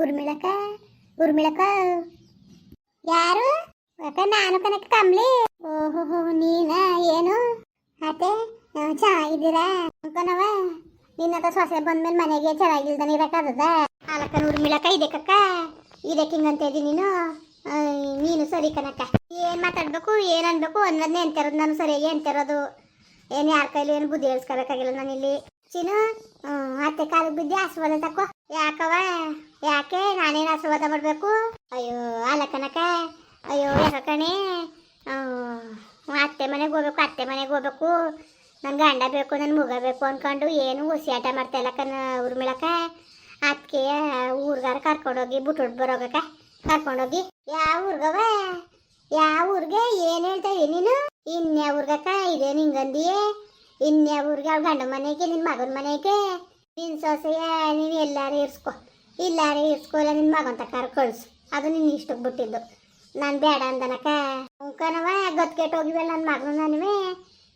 ಉರ್ಮಿಳಕ ಉರ್ಮಿಳಕ. ಯಾರು? ಅಕ್ಕ, ನಾನು ಕನಕ ಕಮ್ಲಿ. ಓಹೋ ನೀನ ಏನು? ಅತ್ತೆ ಚೆನ್ನಾಗಿದ್ದೀರಾ ಅನ್ಕೊನವ ನಿನ್ನ ಸೊಸೆ ಬಂದ್ಮೇಲೆ ಮನೆಗೆ ಚೆನ್ನಾಗಿಲ್ದಾನೆ ಇರಕ್ಕಾಗದ ಅಲಕ್ಕನ ಉರ್ಮಿಳಕ ಇದೆ ಕಕ್ಕ. ಇದಕ್ಕೆ ಹಿಂಗಂತ ನೀನು. ನೀನು ಸರಿ ಕನಕ ಏನ್ ಮಾತಾಡ್ಬೇಕು, ಏನ್ ಅನ್ಬೇಕು ಅನ್ನೋದನ್ನೇ ಎಂತಿರೋದು ನಾನು ಸರಿಯಾಗಿ ಎಂತಿರೋದು ಏನ್ ಯಾರ ಕೈಲಿ ಏನು ಬುದ್ಧಿ ಹೇಳ್ಸ್ಕೊಬೇಕಾಗಿಲ್ಲ ನಾನಿಲ್ಲಿ. ಚಿನ್ನು ಅತ್ತೆ ಕಾಲಿಗೆ ಬಿದ್ದು ಆಶೀರ್ವಾದ ತಕೋ. ಯಾಕವ ಯಾಕೆ ನಾನೇನು ಆಶೀರ್ವಾದ ಮಾಡಬೇಕು? ಅಯ್ಯೋ, ಅಲ್ಲ ಕನಕ ಅಯ್ಯೋ ಕಣೆ. ಅತ್ತೆ ಮನೆಗೆ ಹೋಗ್ಬೇಕು, ಅತ್ತೆ ಮನೆಗೆ ಹೋಗ್ಬೇಕು. ನನ್ನ ಗಂಡ ಬೇಕು ನನ್ನ ಮುಗ ಬೇಕು ಅನ್ಕೊಂಡು ಏನು ಹುಸಿಯಾಟ ಮಾಡ್ತಾ ಇಲ್ಲ ಕಣ ಉರ್ಮಿಳಕ ಅದಕ್ಕೆ ಊರ್ಗಾರ ಕರ್ಕೊಂಡೋಗಿ ಬಿಟ್ಬಿಟ್ಟು ಬರೋಗಕ ಕರ್ಕೊಂಡೋಗಿ, ಯಾವ ಊರ್ಗವ ಯಾವ ಊರ್ಗೆ? ಏನು ಹೇಳ್ತಾ ಇದೀನಿ ನೀನು? ಇನ್ಯಾವ ಊರ್ಗಕ್ಕ? ಇದೇನು ಹಿಂಗಂದಿಯೇ? ಇನ್ಯಾವ ಊರ್ಗೆ? ಅವ್ರ ಗಂಡ ಮನೆಗೆ ನಿನ್ನ ಮಗನ ಮನೆಗೆ? ನಿನ್ನ ಸೊಸೆಯ ನೀನು ಎಲ್ಲಾರು ಇರ್ಸ್ಕೊ, ಇಲ್ಲಾರು ಇರ್ಸ್ಕೊ ಇಲ್ಲ ನಿನ್ನ ಮಗಂತ ಕಾರ್ ಕಳ್ಸು. ಅದು ನಿನ್ನ ಇಷ್ಟಕ್ಕೆ ಬಿಟ್ಟಿದ್ದು. ನಾನು ಬೇಡ ಅಂದನಕ ಉಂಕನವ ಗತ್ಕೆಟ್ ಹೋಗಿವಲ್ಲ ನನ್ನ ಮಗಳು ನಾನುವೆ.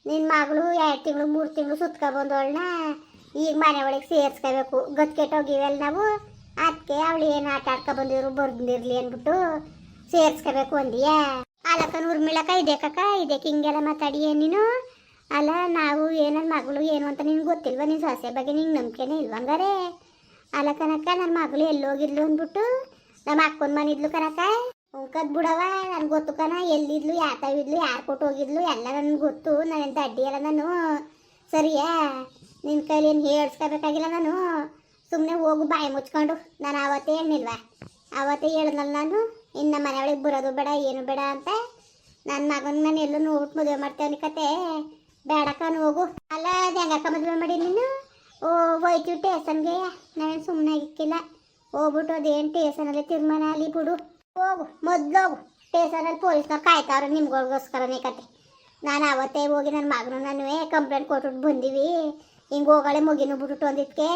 ನಿನ್ನ ಮಗಳು ಎರಡು ತಿಂಗಳು, ಮೂರು ತಿಂಗಳು ಸುತ್ಕೊ ಬಂದವಳನ್ನ ಈಗ ಮನೆ ಒಳಗೆ ಸೇರಿಸ್ಕೋಬೇಕು. ಗತ್ಕೆಟ್ ಹೋಗಿವಲ್ಲ ನಾವು. ಅದಕ್ಕೆ ಅವಳು ಏನು ಆಟ ಆಡ್ಕೊ ಬಂದಿದ್ರು ಬರ್ದಿರಲಿ ಅಂದ್ಬಿಟ್ಟು ಸೇರ್ಸ್ಕೋಬೇಕು ಅಂದಿಯ. ಉರ್ಮಿಳಕ ಇದೆ ಕಕ್ಕ ಇದಕ್ಕೆ ಹಿಂಗೆಲ್ಲ ಮಾತಾಡಿ ನೀನು? ಅಲ್ಲ, ನಾವು ಏನನ್ನ ಮಗಳು ಏನು ಅಂತ ನಿನ್ಗೆ ಗೊತ್ತಿಲ್ವಾ? ನಿನ್ನ ಸೊಸೆ ಬಗ್ಗೆ ನಿಂಗೆ ನಂಬಿಕೆನೇ ಇಲ್ವಂಗಾರೆ ಅಲ್ಲ ಕನಕ ನನ್ನ ಮಗಳು ಎಲ್ಲೋಗಿದ್ಲು ಅಂದ್ಬಿಟ್ಟು? ನಮ್ಮ ಅಕ್ಕನ ಮನಿದ್ಲು ಕನಕ? ಉಂಕದ್ ಬಿಡವ, ನನ್ಗೆ ಗೊತ್ತು ಕಣ. ಎಲ್ಲಿದ್ಲು ಯಾತಾವಿದ್ಲು ಯಾರು ಕೊಟ್ಟು ಹೋಗಿದ್ಲು? ಎಲ್ಲ ನನ್ಗೆ ಗೊತ್ತು. ನಾನೆಂತ ಅಡ್ಡಿ ಅಲ್ಲ ನಾನು? ಸರಿಯಾ? ನಿನ್ನ ಕೈಲಿ ಏನು ಹೇಳಿಸ್ಕೋಬೇಕಾಗಿಲ್ಲ ನಾನು? ಸುಮ್ಮನೆ ಹೋಗು, ಬಾಯಿ ಮುಚ್ಕೊಂಡು. ನಾನು ಆವತ್ತೇ ಹೇಳಿಲ್ವಾ ಆವತ್ತೇ ಹೇಳಿದ್ನಲ್ಲ ನಾನು? ಇನ್ನು ಮನೆಯೊಳಗೆ ಬರೋದು ಬೇಡ, ಏನು ಬೇಡ ಅಂತ? ನನ್ನ ಮಗನ ಮನೆ ಎಲ್ಲೂ ನೋಡ್ಬಿಟ್ಟು ಮದುವೆ ಮಾಡ್ತೇವೆ ಕತೆ. ಬೇಡಕ್ಕ ಹೋಗು. ಅಲ್ಲ ಹೆಂಗಕ್ಕ ಮದುವೆ ಮಾಡಿ ನೀನು? ಓ, ಹೋಯ್ತು ಟೇಷನ್ಗೆ ನಾವೇನು ಸುಮ್ಮನೆ ಇಕ್ಕಿಲ್ಲ ಹೋಗ್ಬಿಟ್ಟು ಅದೇನು ಟೇಷನಲ್ಲಿ ತೀರ್ಮಾನ ಅಲ್ಲಿ ಬಿಡು. ಹೋಗು, ಮೊದ್ಲು ಹೋಗು. ಟೇಷನಲ್ಲಿ ಪೊಲೀಸ್ನವ್ರು ಕಾಯ್ತಾವ್ರೆ ನಿಮ್ಗಳಿಗೋಸ್ಕರನೇ ಕತೆ. ನಾನು ಅವತ್ತೇ ಹೋಗಿ ನನ್ನ ಮಗನು ನಾನು ಕಂಪ್ಲೇಂಟ್ ಕೊಟ್ಬಿಟ್ಟು ಬಂದೀವಿ. ಹಿಂಗೆ ಹೋಗಳೆ ಮುಗಿನೂ ಬಿಟ್ಟು ಅಂದಿದ್ದಕ್ಕೆ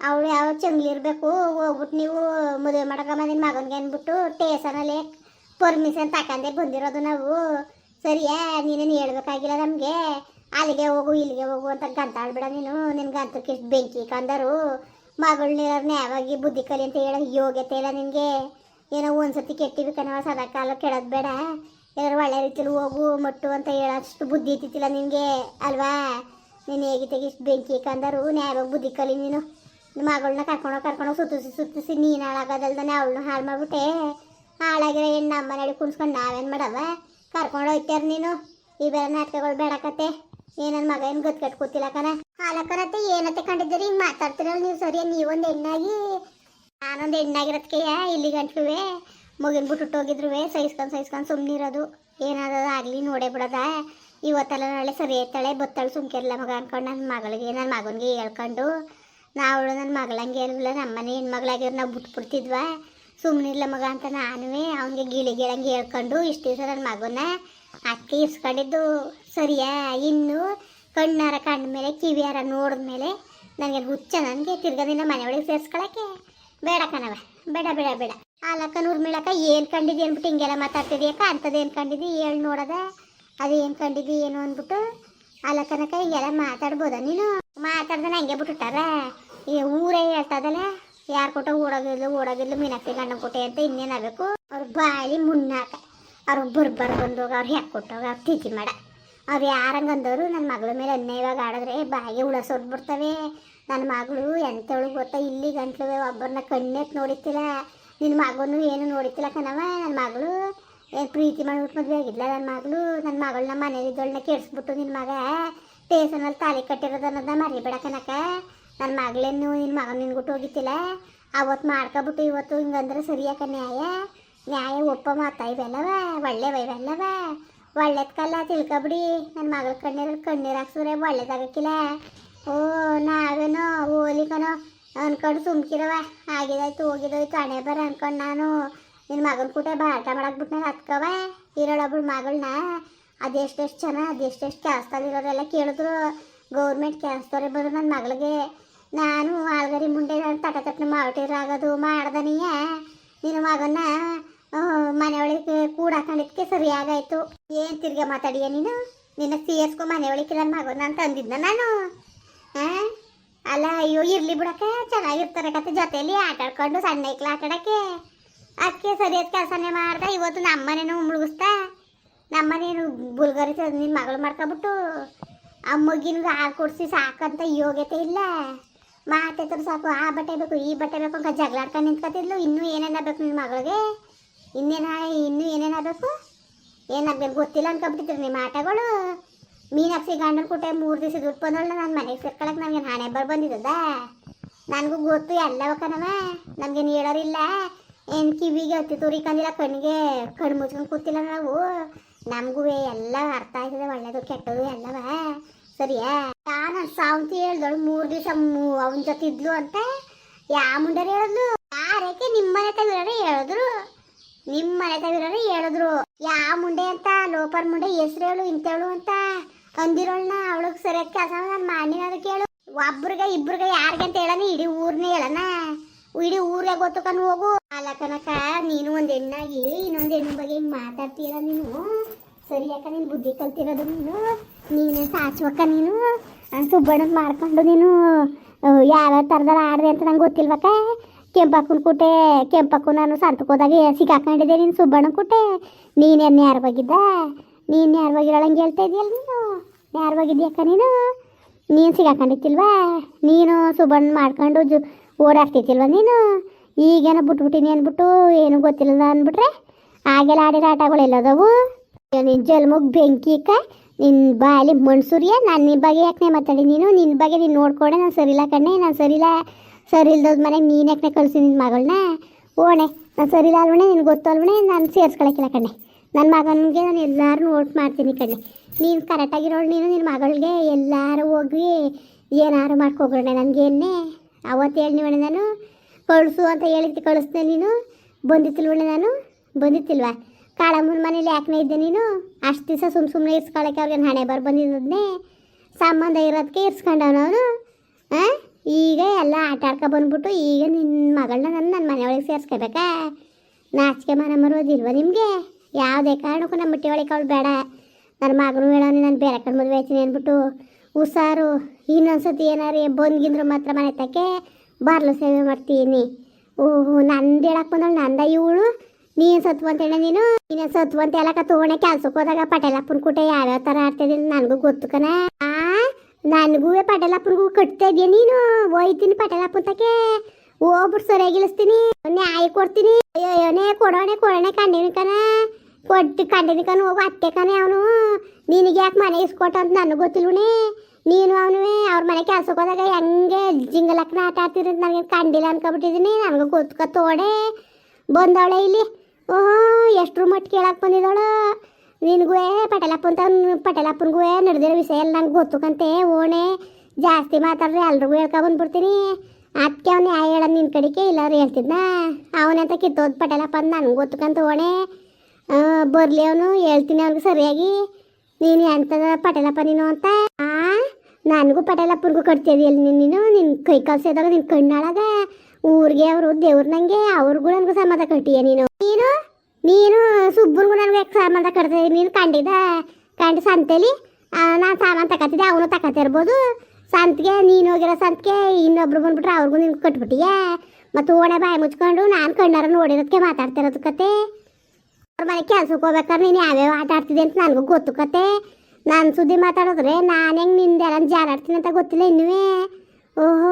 ಅವಳು ಯಾವ ಚಂಗ್ಲಿ ಇರಬೇಕು ಹೋಗ್ಬಿಟ್ಟು ನೀವು ಮದುವೆ ಮಾಡಕ ನಿನ್ನ ಮಗನಿಗೆ ಅಂದ್ಬಿಟ್ಟು ಟೇಷನಲ್ಲಿ ಪರ್ಮಿಷನ್ ತಕೊಂಡೇ ಬಂದಿರೋದು ನಾವು. ಸರಿಯಾ? ನೀನೇನು ಹೇಳ್ಬೇಕಾಗಿಲ್ಲ ನಮಗೆ? ಅಲ್ಲಿಗೆ ಹೋಗು, ಇಲ್ಲಿಗೆ ಹೋಗು ಅಂತ ಗಂತಾಳ್ಬಿಡ ನೀನು. ನಿನ್ಗೆ ಅಂತಕ್ಕೆ ಎಷ್ಟು ಬೆಂಕಿ ಕಂದರು. ಮಗಳನ್ನ ಯಾವಾಗಿ ಬುದ್ಧಿ ಕಲಿ ಅಂತ ಹೇಳ ಯೋಗ್ಯತೆ ಇಲ್ಲ ನಿನಗೆ. ಏನೋ ಒಂದ್ಸತಿ ಕೆಟ್ಟಿವಿ ಕನವಾ ಸದಾ ಕಾಲ ಕೆಡೋದು ಬೇಡ. ಏನಾರು ಒಳ್ಳೆ ರೀತಿಯಲ್ಲಿ ಹೋಗು, ಮಟ್ಟು ಅಂತ ಹೇಳೋಷ್ಟು ಬುದ್ಧಿ ಇತ್ತಿಲ್ಲ ನಿನಗೆ, ಅಲ್ವಾ? ನೀನು ಹೇಗಿತೆಗೆ ಇಷ್ಟು ಬೆಂಕಿ ಕಂದರು, ನ್ಯಾಯವಾಗಿ ಬುದ್ಧಿ ಕಲಿ ನೀನು. ನಿಮ್ಮ ಮಗಳನ್ನ ಕರ್ಕೊಂಡು ಕರ್ಕೊಂಡು ಸುತ್ತಿಸಿ ಸುತ್ತಿಸಿ ನೀನು ಹಾಳಾಗೋದಲ್ದಾನೆ ಅವಳನ್ನ ಹಾಳು ಮಾಡ್ಬಿಟ್ಟೆ. ಹಾಳಾಗಿರೋ ಹೆಣ್ಣು ನಮ್ಮ ಮನೇಲಿ ಕುಣ್ಸ್ಕೊಂಡು ನಾವೇನು ಮಾಡವ? ಕರ್ಕೊಂಡು ಹೋಯ್ತಾರ ನೀನು. ಈ ಬೇರೆ ನಾಟಕಗಳು ಬೇಡಕತ್ತೆ ಏನನ್ ಮಗ ಏನು ಗೊತ್ತು ಕಟ್ಕೋತಿಲ್ಲ ಕಣ? ಹಾಲಕ್ಕನತ್ತೆ ಏನತ್ತೆ ಕಂಡಿದ್ದೀರಿ? ಮಾತಾಡ್ತಿರಲ್ಲ ನೀವು ಸರಿಯ ನೀವೊಂದು ಹೆಣ್ಣಾಗಿ, ನಾನೊಂದು ಹೆಣ್ಣಾಗಿರೋದಕ್ಕೆ ಇಲ್ಲಿ ಗಂಟ್ಲುವೆ, ಮುಗಿನ ಬಿಟ್ಟು ಹೋಗಿದ್ರುವೆ, ಸಹಿಸ್ಕೊಂಡ್ ಸಹಿಸ್ಕೊಂಡು ಸುಮ್ಮನಿರೋದು ಏನಾದ್ರು ಆಗಲಿ ನೋಡೇ ಬಿಡದ. ಇವತ್ತೆಲ್ಲ ನಾಳೆ ಸರಿ ಐತಾಳೆ ಬತ್ತಾಳೆ ಸುಮ್ಕಿರಲ್ಲ ಮಗ ಅನ್ಕೊಂಡು ನನ್ನ ಮಗಳಿಗೆ ನನ್ನ ಮಗನಿಗೆ ಹೇಳ್ಕೊಂಡು. ನಾವು ನನ್ನ ಮಗಳಂಗೆ ಏನಿಲ್ಲ, ನಮ್ಮನೆ ಹೆಣ್ಮಗಳಾಗಿರೋ ನಾವು ಬಿಟ್ಬಿಡ್ತಿದ್ವ ಸುಮ್ಮನಿರ್ಲ ಮಗ ಅಂತ ನಾನುವೇ, ಅವನಿಗೆ ಗಿಳಿ ಗಿಳಂಗೆ ಹೇಳ್ಕೊಂಡು ಇಷ್ಟು ದಿವಸ ನನ್ನ ಮಗನ ಅದಕ್ಕೆ ಇಸ್ಕೊಂಡಿದ್ದು ಸರಿಯಾ? ಇನ್ನು ಕಣ್ಣಾರ ಕಂಡ ಮೇಲೆ, ಕಿವಿಯಾರ ನೋಡಿದ್ಮೇಲೆ ನನಗೆ ಹುಚ್ಚ ನನಗೆ ತಿರ್ಗದಿಂದ ಮನೆ ಒಳಗೆ ಸೇರಿಸ್ಕೊಳಕ್ಕೆ. ಬೇಡ ಕಣವ ಬೇಡ ಬೇಡ ಬೇಡ. ಆಲಕ್ಕ ನೂರ್ಮಿಳಕ್ಕ ಏನು ಕಂಡಿದ್ದಿ ಅಂದ್ಬಿಟ್ಟು ಹಿಂಗೆಲ್ಲ ಮಾತಾಡ್ತಿದ್ಯಕ್ಕ ಅಂಥದ್ದು ಏನು ಕಂಡಿದ್ದಿ? ಹೇಳಿ ನೋಡದ. ಅದು ಏನು ಕಂಡಿದ್ದಿ, ಏನು ಅಂದ್ಬಿಟ್ಟು ಅಲಕ್ಕನಕ ಹಿಂಗೆಲ್ಲ ಮಾತಾಡ್ಬೋದ ನೀನು? ಮಾತಾಡ್ದೆ ಹಂಗೆ ಬಿಟ್ಟುಟ್ಟಾರ ಈ ಊರೇ ಹೇಳ್ತದಲ್ಲ, ಯಾರು ಕೊಟ್ಟ ಓಡೋದಿಲ್ಲ ಓಡೋದಿಲ್ಲ ಮೀನಾಕ್ತಿ ಗಂಡ ಕೊಟ್ಟೆ ಅಂತ ಇನ್ನೇನಾಗಬೇಕು ಅವ್ರ ಬಾಯಿ ಮುನ್ನಾಕ. ಅವ್ರು ಬರ್ ಬಂದೋಗ ಅವ್ರು ಹ್ಯಾಕ್ ಕೊಟ್ಟೋಗ ಅವ್ರು ಟೀಚಿ ಮಾಡ. ಅವ್ರು ಯಾರಂಗಂದವರು ನನ್ನ ಮಗಳ ಮೇಲೆ ಅನ್ಯಾಯವಾಗಿ ಆಡಿದ್ರೆ ಬಾಯಿಗೆ ಹುಳ ಬಿಡ್ತವೆ. ನನ್ನ ಮಗಳು ಎಂಥವಳು ಗೊತ್ತಾ ಇಲ್ಲಿ ಗಂಟ್ಲು ಒಬ್ಬರನ್ನ ಕಣ್ಣೆತ್ ನೋಡಿತ್ತಿಲ್ಲ. ನಿನ್ನ ಮಗನು ಏನು ನೋಡಿತ್ತಿಲ್ಲ ಕಣವ ನನ್ನ ಮಗಳು ಏನು ಪ್ರೀತಿ ಮಾಡಿಬಿಟ್ಟು ಮದುವೆ ಆಗಿದ್ಲ ನನ್ನ ಮಗಳು? ನನ್ನ ಮಗಳನ್ನ ಮನೇಲಿದ್ದೊಳನ್ನ ಕೆಡಿಸ್ಬಿಟ್ಟು ನಿನ್ನ ಮಗ ಟೇಸನಲ್ಲಿ ತಾಲಿ ಕಟ್ಟಿರೋದು ಅನ್ನೋದನ್ನ ಮರಿಬೇಡ ಕನಕ ನನ್ನ ಮಗಳೇನು ನಿನ್ನ ಮಗನ ನಿನ್ಗುಟ್ಟು ಹೋಗಿತ್ತಿಲ್ಲ. ಅವತ್ತು ಮಾಡ್ಕೊಬಿಟ್ಟು ಇವತ್ತು ಹಿಂಗಂದ್ರೆ ಸರಿಯಾಕ ನ್ಯಾಯ? ನ್ಯಾಯ, ಒಪ್ಪ ಮಾತಾ, ಇವೆಲ್ಲವ? ಒಳ್ಳೆವ, ಇವೆಲ್ಲವ? ಒಳ್ಳೆದ ಕಲ್ಲ, ತಿಳ್ಕೊಬಿಡಿ. ನನ್ನ ಮಗಳ ಕಣ್ಣೀರು ಕಣ್ಣೀರು ಹಾಕ್ಸಿದ್ರೆ ಒಳ್ಳೇದಾಗಕ್ಕಿಲ್ಲ. ಓ, ನಾವೇನೋ ಓಲಿಕನೋ ಅನ್ಕೊಂಡು ಸುಮ್ಕಿರವ ಆಗಿದಾಯ್ತು, ಹೋಗಿದೋಯ್ತು, ಹಣೆ ಬರ ಅನ್ಕೊಂಡು ನಾನು. ನಿನ್ನ ಮಗನ ಕೂಟ ಬಾಟ ಮಾಡಕ್ ಬಿಟ್ಟು ನಾನು ಹತ್ಕವ ಇರೋಳೊಬ್ಳು ಮಗಳನ್ನ ಅದೆಷ್ಟೆಷ್ಟು ಜನ, ಅದೆಷ್ಟೆಷ್ಟು ಕೆಲಸದಲ್ಲಿರೋರೆಲ್ಲ ಕೇಳಿದ್ರು. ಗೌರ್ಮೆಂಟ್ ಕೆಲಸದವ್ರೆ ಬರು ನನ್ನ ಮಗಳಿಗೆ. ನಾನು ಆಲ್ಗರಿ ಮುಂಡೆ ನಾನು ತಟ ತಟ್ಟನೆ ಮಾಡಿರೋದು ಮಾಡ್ದನಿಯ. ನಿನ್ನ ಮಗನ್ನ ಮನೆ ಒಳಗೆ ಕೂಡಾಕೊಂಡಿದ್ದಕ್ಕೆ ಸರಿಯಾಗಾಯ್ತು. ಏನು ತಿರ್ಗ ಮಾತಾಡಿಯ ನೀನು? ನಿನ್ನ ಸೇರ್ಸ್ಕೊ ಮನೆ ಒಳಗೆ ನನ್ನ ಮಗನ ಅಂತ ಅಂದಿದ್ನ ನಾನು? ಆ? ಅಲ್ಲ, ಅಯ್ಯೋ, ಇರ್ಲಿ ಬಿಡಕ್ಕೆ, ಚೆನ್ನಾಗಿರ್ತಾರೆ ಕತೆ ಜೊತೆಲಿ, ಆಟಾಡ್ಕೊಂಡು ಸಣ್ಣ ಐಕ್ಲ ಆಟ ಆಡಕ್ಕೆ ಅದಕ್ಕೆ ಸರಿಯಾದ ಕೆಲಸನೇ ಮಾಡ್ದ, ಇವತ್ತು ನಮ್ಮನೇನು ಮುಳುಗಿಸ್ತಾ ನಮ್ಮನೇನು ಬುಲ್ಗರಿ ನಿನ್ನ ಮಗಳು ಮಾಡ್ಕೊಬಿಟ್ಟು ಮಗಿನ್ಗೆ ಹಾಲು ಕೊಡಿಸಿ ಸಾಕಂತ ಯೋಗ್ಯತೆ ಇಲ್ಲ. ಮಾತೈತರು ಸಾಕು, ಆ ಬಟ್ಟೆ ಬೇಕು, ಈ ಬಟ್ಟೆ ಬೇಕು ಅಂತ ಆಡ್ಕೊಂಡು ನಿಂತ್ಕೊತಿದ್ಲು, ಇನ್ನೂ ಏನೇನ ಬೇಕು ನಿನ್ನ ಮಗಳಿಗೆ? ಇನ್ನೇನ, ಇನ್ನೂ ಏನೇನಾಗಬೇಕು ಏನಾಗಬೇಕು ಗೊತ್ತಿಲ್ಲ ಅನ್ಕೊಂಬಿಟ್ಟಿದ್ರು ನಿಮ್ಮ ಆಟಗಳು. ಮೀನಾಕ್ಷಿ ಗಂಡನ ಕುಟೆ ಮೂರು ದಿವಸ ದುಡ್ಡು ಬಂದವಳ ನಾನು ಮನೆಗೆ ಸೇರ್ಕೊಳಕ್ಕೆ ನನಗೆ ಹಣೆ ಬರ್ ಬಂದಿದ್ದದ? ನನಗೂ ಗೊತ್ತು ಎಲ್ಲವಕ್ಕನವ. ನಮ್ಗೇನು ಹೇಳೋರಿಲ್ಲ. ಏನು ಕಿವಿಗೆ ಹತ್ತಿ ತುರಿಕಂದಿಲ್ಲ, ಕಣ್ಣಿಗೆ ಕಣ್ಣು ಮುಚ್ಕೊಂಡು ಕೂತಿಲ್ಲ ನಾವು. ನಮಗೂ ಎಲ್ಲ ಅರ್ಥ ಆಗ್ತದೆ ಒಳ್ಳೆಯದು ಕೆಟ್ಟದು ಎಲ್ಲವ. ಸರಿಯಾ? ನಾನು ಸಾವಂತಿ ಹೇಳ್ದಳು, ಮೂರು ದಿವಸ ಅವನ ಜೊತೆ ಇದ್ಲು ಅಂತ. ಯಾ, ಮುಂಡರು ಹೇಳಿದ್ಲು? ಯಾರಕ್ಕೆ ನಿಮ್ಮ ಮನೆ ತಗಿರೋರೆ ಹೇಳಿದ್ರು? ನಿಮ್ಮ ಮನೆ ತಗಿರೋರೆ ಹೇಳಿದ್ರು. ಯಾ ಮುಂಡೆ ಅಂತ, ಲೋಪರ್ ಮುಂಡೆ ಹೆಸ್ರು ಹೇಳು ಇಂತೇಳು ಅಂತ ಅಂದಿರೋಳ್ನ ಅವಳಗ್ ಸರಿಯಾದ ಕೆಲಸ ನಾನು ಮಾಡಿನ ಕೇಳು. ಒಬ್ರಿಗೆ, ಇಬ್ರಿಗೆ ಯಾರಿಗೆ ಅಂತ ಹೇಳನ ಇಡೀ ಊರ್ನೇ ಹೇಳನ ಇಡೀ ಊರೇ ಗೊತ್ತು ಹೋಗು. ಅಲ್ಲ ಕನಕ, ನೀನು ಒಂದ್ ಹೆಣ್ಣಾಗಿ ಇನ್ನೊಂದ್ ಹೆಣ್ಣು ಬಗ್ಗೆ ಹಿಂಗ್ ಮಾತಾಡ್ತೀರ ನೀನು? ಸರಿ ಯಾಕ ನೀನು ಬುದ್ಧಿ ಕಲ್ತಿರೋದು ನೀನು? ನೀನೇ ಸಾಚುವಕ್ಕ ನೀನು? ಸುಬ್ಬಣ್ಣ ಮಾಡ್ಕೊಂಡು ನೀನು ಯಾವ ಥರದಲ್ಲಿ ಆಡ್ರಿ ಅಂತ ನಂಗೆ ಗೊತ್ತಿಲ್ವಕ್ಕ? ಕೆಂಪಕ್ಕನ ಕುಟೆ ಕೆಂಪಕ್ಕು ನಾನು ಸಂತಕೋದಾಗ ಹೋದಾಗ ಸಿಕ್ಕಾಕೊಂಡಿದ್ದೆ ನೀನು ಸುಬ್ಬಣ್ಣ ಕುಟೆ. ನೀನೇನು ಯಾರು ಹೋಗಿದ್ದ ನೀನು ಯಾರು ಹೋಗಿರೋಳಂಗೆ ಹೇಳ್ತಾ ಇದೆಯಲ್ಲ ನೀನು? ಯಾರು ಹೋಗಿದ್ಯಕ್ಕ ನೀನು? ನೀನು ಸಿಗಾಕೊಂಡಿತ್ತಿಲ್ವಾ ನೀನು ಸುಬ್ಬಣ್ಣ ಮಾಡ್ಕೊಂಡು ಜು ಓಡಾಡ್ತಿತ್ತಿಲ್ವ ನೀನು? ಈಗೇನೋ ಬಿಟ್ಬಿಟ್ಟಿನಿ ಅಂದ್ಬಿಟ್ಟು ಏನು ಗೊತ್ತಿಲ್ಲ ಅಂದ್ಬಿಟ್ರೆ ಆಗೆಲ್ಲ ಆಡಿರೋ ಆಟಗಳು ಎಲ್ಲದವು ನಿನ್ನ ಜಲ್ಮುಗ್ ಬೆಂಕಿ ನಿನ್ನ ಬಾಯಲ್ಲಿ ಮಣ್ಸೂರಿಯ ನಾನು ನಿನ್ನ ಬಗ್ಗೆ ಯಾಕೆ ಮಾತಾಡಿ ನೀನು? ನಿನ್ನ ಬಗ್ಗೆ ನೀನು ನೋಡ್ಕೊಂಡೆ ನಾನು ಸರಿಲ್ಲ ಕಣ್ಣೆ ನಾನು ಸರಿಲ್ಲ. ಸರಿ ಇಲ್ದೋದ್ ಮನೆ ನೀನು ಯಾಕೆ ಕಳಿಸಿ ನಿನ್ನ ಮಗಳನ್ನ ಓಣೆ, ನಾನು ಸರಿಲ್ಲ ಅಲ್ವಣೆ, ನಿನ್ಗೆ ಗೊತ್ತಲ್ವಣೆ ನಾನು ಸೇರಿಸ್ಕೊಳಕ್ಕಿಲ್ಲ ಕಣ್ಣೆ. ನನ್ನ ಮಗನಿಗೆ ನಾನು ಎಲ್ಲರೂ ವೋಟ್ ಮಾಡ್ತೀನಿ ಕಣ್ಣೆ. ನೀನು ಕರೆಕ್ಟಾಗಿರೋಳು ನೀನು ನಿನ್ನ ಮಗಳಿಗೆ ಎಲ್ಲರೂ ಹೋಗಿ ಏನಾರು ನನಗೆ ನನಗೇನೆ ಅವತ್ತು ಹೇಳಿ ನೀವಣ್ಣ ನಾನು. ಕಳಿಸು ಅಂತ ಹೇಳಿದ್ದು ಕಳಿಸ್ದೆ ನೀನು. ಬಂದಿತ್ತಿಲ್ವಣೆ ನಾನು. ಬಂದಿತ್ತಿಲ್ವಾ? ಕಾಳಮ್ಮನ ಮನೇಲಿ ಯಾಕನೇ ಇದ್ದೆ ನೀನು? ಅಷ್ಟು ದಿವಸ ಸುಮ್ಮ ಸುಮ್ಮನೆ ಇರ್ಸ್ಕೊಳಕ್ಕೆ ಅವ್ರಿಗೆ ಹಣೆ ಬರ್ ಬಂದಿದ್ದನ್ನೇ ಸಂಬಂಧ ಇರೋದಕ್ಕೆ ಇರ್ಸ್ಕೊಂಡವನು ಅವನು. ಹಾಂ ಈಗ ಎಲ್ಲ ಆಟ ಆಡ್ಕೊ ಬಂದ್ಬಿಟ್ಟು ಈಗ ನಿನ್ನ ಮಗಳನ್ನ ನನ್ನ ನನ್ನ ಮನೆಯೊಳಗೆ ಸೇರಿಸ್ಕೋಬೇಕಾ? ನಾಚಿಕೆ ಮನೆ ಮರೋದಿಲ್ವ ನಿಮಗೆ? ಯಾವುದೇ ಕಾರಣಕ್ಕೂ ನಮ್ಮ ಮಟ್ಟಿ ಒಳಗೆ ಅವಳು ಬೇಡ. ನನ್ನ ಮಗನು ಹೇಳೋನು ನಾನು ಬೇರೆ ಕಡೆ ಮದುವೆ ಆಯ್ತೀನಿ ಅಂದ್ಬಿಟ್ಟು ಹುಷಾರು. ಇನ್ನೊಂದ್ಸತಿ ಏನಾರು ಬಂದ್ಗಿಂದ್ರು ಮಾತ್ರ ಮನೆ ತಕ್ಕೆ ಬಾರ್ಲು ಸೇವೆ ಮಾಡ್ತೀನಿ. ಓಹೋ, ನಂದು ಹೇಳಕ್ಕೆ ಬಂದಳು ನಂದ ಇವಳು. ನೀನು ಸತ್ವ ಅಂತೇಳಿ ನೀನು. ನೀನು ಸತ್ವ ಅಂತ ಎಲ್ಲಕ ತೊಗೊಂಡೆ ಕೆಲ್ಸಕ್ಕೆ ಹೋದಾಗ ಪಟೇಲಪ್ಪನ ಕೂಟ ಯಾವ್ಯಾವ ಥರ ಆಡ್ತಿದ್ದೀನಿ ನನಗೂ ಗೊತ್ತು ಕಣ. ನನಗೂ ಪಟೇಲಪ್ಪನಿಗೂ ಕಟ್ತಾ ಇದೆಯಾ ನೀನು? ಹೋಯ್ತೀನಿ ಪಟೇಲಪ್ಪನ ತಕ್ಕೆ ಹೋಗ್ಬಿಟ್ಟು ಸರಿಯಾಗಿ ಇಳಿಸ್ತೀನಿ ನ್ಯಾಯ ಕೊಡ್ತೀನಿ. ಅಯ್ಯೋನೇ ಕೊಡೋಣೆ ಕೊಡೋಣೆ ಕಂಡಿನ ಕಣ. ಕೊಟ್ಟು ಕಂಡಿನ ಕಣ ಹೋಗು ಅತ್ತೆ ಅವನು. ನಿನಗೆ ಯಾಕೆ ಮನೆ ಇಸ್ಕೊಟ್ಟ ಅಂತ ನನಗೆ ಗೊತ್ತಿಲ್ವನೇ ನೀನು ಅವನು ಅವ್ರ ಮನೆ ಕೆಲ್ಸಕ್ಕೆ ಹೋದಾಗ ಹೆಂಗೆ ಜಿಂಗಲಕ್ಕನ ಆಟ ಅಂತ ನನಗೆ ಕಂಡಿಲ್ಲ ಅನ್ಕೊಬಿಟ್ಟಿದ್ದೀನಿ. ನನಗೆ ಗೊತ್ತು ತೋಡೆ. ಬಂದವಳೆ ಇಲ್ಲಿ. ಓಹೋ, ಎಷ್ಟರ ಮಟ್ಟ ಕೇಳಕ್ಕೆ ಬಂದಿದ್ದಾಳು. ನಿನಗೂ ಪಟೇಲಪ್ಪ ಅಂತ ಪಟೇಲಪ್ಪನಿಗೂ ನಡೆದಿರೋ ವಿಷಯ ಎಲ್ಲ ನಂಗೆ ಗೊತ್ತುಕಂತೆ, ಓಣೆ. ಜಾಸ್ತಿ ಮಾತಾಡ್ರಿ ಎಲ್ರಿಗೂ ಹೇಳ್ಕೊಬಂದ್ಬಿಡ್ತೀನಿ ಅದಕ್ಕೆ ಅವ್ನು ಯಾ ಹೇಳ ನಿನ್ನ ಕಡೆಗೆ ಇಲ್ಲಾರು ಹೇಳ್ತಿದ್ನ? ಅವನಂತ ಕಿತ್ತೋದು ಪಟೇಲಪ್ಪ ಅಂತ ನನಗೆ ಗೊತ್ತುಕಂತ, ಓಣೆ. ಬರಲಿ ಅವನು, ಹೇಳ್ತೀನಿ ಅವ್ನಿಗೆ ಸರಿಯಾಗಿ. ನೀನು ಎಂಥದ ಪಟೇಲಪ್ಪ ನೀನು ಅಂತ? ಆ, ನನಗೂ ಪಟೇಲಪ್ಪನಿಗೂ ಕಟ್ತಿದೆಯಲ್ಲ ನೀನು ನೀನು? ನಿನ್ನ ಕೈ ಕಲ್ಸಿದಾಗ ನಿನ್ನ ಕಣ್ಣಾಳಾಗ? ಊರಿಗೆ ಅವರು ದೇವ್ರು ನನಗೆ ಅವ್ರಿಗೂ ನನಗೂ ಸಮಾಧಾನ ಕಟ್ಟಿಯ ನೀನು? ನೀನು? ನೀನು ಸುಬ್ಬನ್ಗೂ ನನಗೆ ಸಂಬಂಧ ಕಟ್ತಿದ್ದೆ ನೀನು ಕಂಡಿದ್ದ, ಕಂಡು ಸಂತೆಲಿ ನಾನು ಸಾಮಾನು ತಕತಿದ್ದೆ ಅವನು ತಕತಿರ್ಬೋದು ಸಂತಿಗೆ, ನೀನು ಹೋಗಿರೋ ಸಂತಿಗೆ, ಇನ್ನೊಬ್ರು ಬಂದ್ಬಿಟ್ರೆ ಅವ್ರಿಗೂ ನಿನ್ಗೆ ಕಟ್ಬಿಟ್ಟಿಯಾ? ಮತ್ತು ಓಣೆ ಬಾಯಿ ಮುಚ್ಕೊಂಡು ನಾನು ಕಣ್ಣಾರ ನೋಡಿರೋದಕ್ಕೆ ಮಾತಾಡ್ತಿರೋದು ಕತೆ. ಅವ್ರ ಮನೆ ಕೆಲ್ಸಕ್ಕೆ ಹೋಗ್ಬೇಕಾದ್ರೆ ನೀನು ಯಾವ್ಯಾವ ಆಟ ಅಂತ ನನಗೂ ಗೊತ್ತು ಕತೆ. ನಾನು ಸುದ್ದಿ ಮಾತಾಡಿದ್ರೆ ನಾನು ಹೆಂಗೆ ನಿಂದೆಲ್ಲ ಜಾರಾಡ್ತೀನಿ ಅಂತ ಗೊತ್ತಿಲ್ಲ ಇನ್ನೂ ಓಹೋ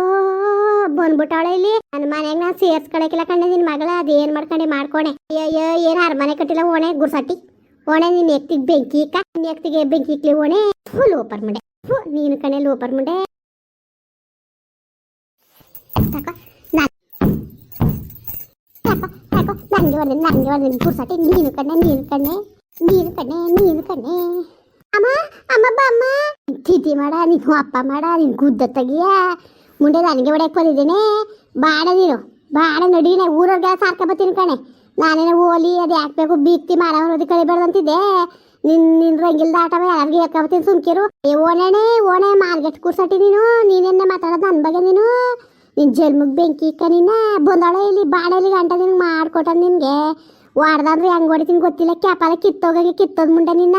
ಬಂದ್ಬಿಟ್ಟವಳೆ ಇಲ್ಲಿ. ನನ್ನ ಮನೆಗೆ ನಾನು ಸೇರ್ಸ್ಕೊಳಕಿಲ್ಲ ಕಣ್ಣೆ ನಿನ್ನ ಮಗಳ ಅದೇನು ಮಾಡ್ಕೊಂಡೆ ಮಾಡ್ಕೊಣೆ. ಅಯ್ಯೋ ಏನು ಅರಮನೆ ಕಟ್ಟಿಲ್ಲ ಓಣೆ ಗುರ್ಸಟ್ಟಿ ಓಣೆ ನಿನ್ನ ಎಕ್ತಿಗೆ ಬೆಂಕಿ ಇಕ್ಕ ನಿನ್ನ ಎಕ್ತಿಗೆ ಬೆಂಕಿ ಇಕ್ಲಿ ಓಣೆ. ಫು, ಲೋಪರ್ ಮುಂಡೆ. ಫು, ನೀನು ಕಣೆ ಲೋಪರ್ ಮುಂಡೆ. ತಕೋ, ನಾನು ನನಗೆ ಹೊಡೆದ ನನಗೆ ಹೊಡೆದ ಗುರ್ಸಟ್ಟಿ ನೀನು ಕಣ್ಣೆ ನೀನು ಕಣ್ಣೆ ನೀನು ಕಣ್ಣೆ ನೀನು ಕಣ್ಣೆ ಅಮ್ಮ ಅಮ್ಮ ಬಾ ಅಮ್ಮ. ತಿಥಿ ಮಾಡ, ನೀನು ಅಪ್ಪ ಮಾಡ, ನೀನು ಗುದ್ದ ತೆಗಿಯ. ಮುಂಡೆ ನನಗೆ ಹೊಡೆಯಕ್ಕೆ ಬಂದಿದ್ದೇನೆ ಬಾಡ ನೀನು ಬಾಡ ನಡೀನೆ ಊರವ್ರಿಗೆ ಸಾರ್ಕ ಬರ್ತೀನಿ ಕಣೆ. ನಾನೇನೋ ಓಲಿ, ಅದು ಯಾಕಬೇಕು ಬೀಕ್ತಿ ಮಾನವನದಿ ಕಳಿಬೇಡ್ದು ಅಂತಿದ್ದೆ. ನಿನ್ ನಿನ್ ರಂಗಿಲ್ದ ಆಟವ ಯಾರಿಗೆ ಹೇಳ್ಕೊಬತ್ತೀನಿ ಸುಮ್ಕಿರು. ಏ ಓಣೆಣೆ ಓಣೆ ಮಾರ್ಗೆಟ್ ಕೂರ್ಸಟ್ಟಿ ನೀನು. ನೀನೆನ್ನೆ ಮಾತಾಡೋದು ನನ್ನ ಬಗ್ಗೆ ನೀನು. ನಿನ್ ಜಲ್ಮಗ್ ಬೆಂಕಿ ಇಕ್ಕ ನಿನ್ನ ಬಂದಾಳೆ ಇಲ್ಲಿ ಬಾಡಲಿ ಗಂಟ ನಿನ್ಗೆ ಮಾಡ್ಕೊಟ್ಟ ನಿನ್ಗೆ. ವಾಡ್ದಂದ್ರೆ ಹೆಂಗ್ ಹೊಡಿತೀನಿ ಗೊತ್ತಿಲ್ಲ. ಕ್ಯಾಪಾಲ ಕಿತ್ತೋಗಿ ಕಿತ್ತೋದ್ ಮುಂಡೆ ನಿನ್ನ